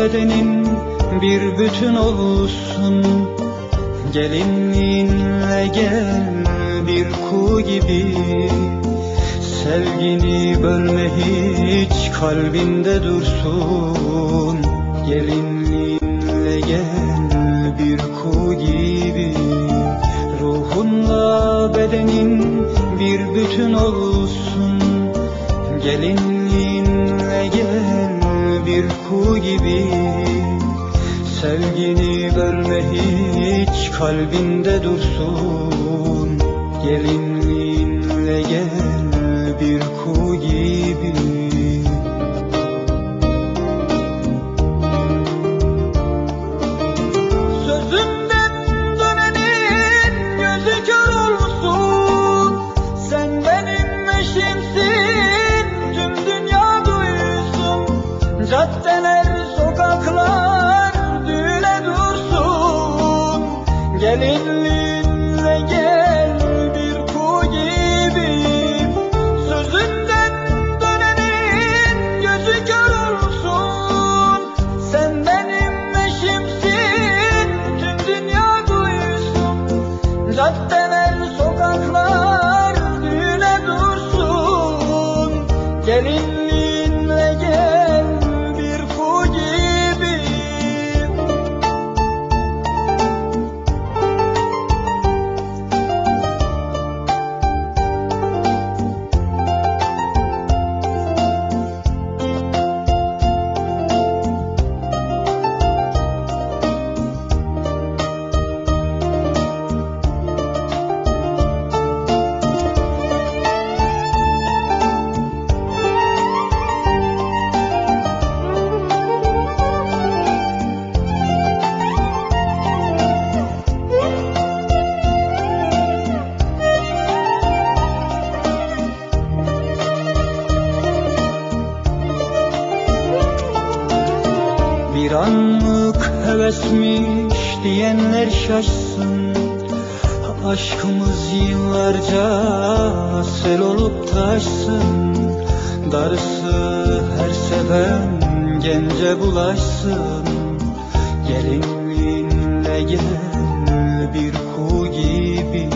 bedenin bir bütün olsun. Gelinliğinle gel bir kuğu gibi. Sevgini bölme hiç kalbinde dursun. Gelinliğinle gel bir kuğu gibi. Ruhunla bedenin bir bütün olsun. Gelinliğinle Sevgini bölme hiç kalbinde dursun. Gelinliğinle gel bir kuğu Gelinliğinle Bir anlık hevesmiş diyenler şaşsın. Aşkımız yıllarca sel olup taşsın. Darısı her seven gence bulaşsın. Gelinliğinle gel bir kuğu gibi.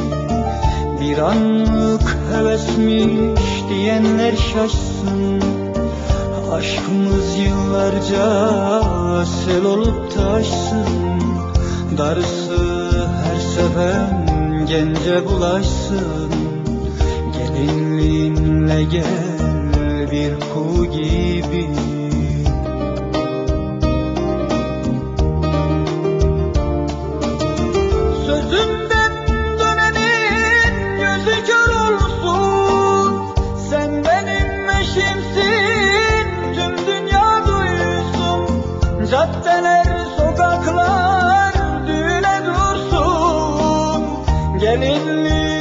Bir anlık hevesmiş diyenler şaşsın Aşkımız yıllarca sel olup taşsın. Darısı her seven gence bulaşsın. Gelinliğinle gel bir kuğu gibi Caddeler, sokaklar düğüne dursun. Gelinliği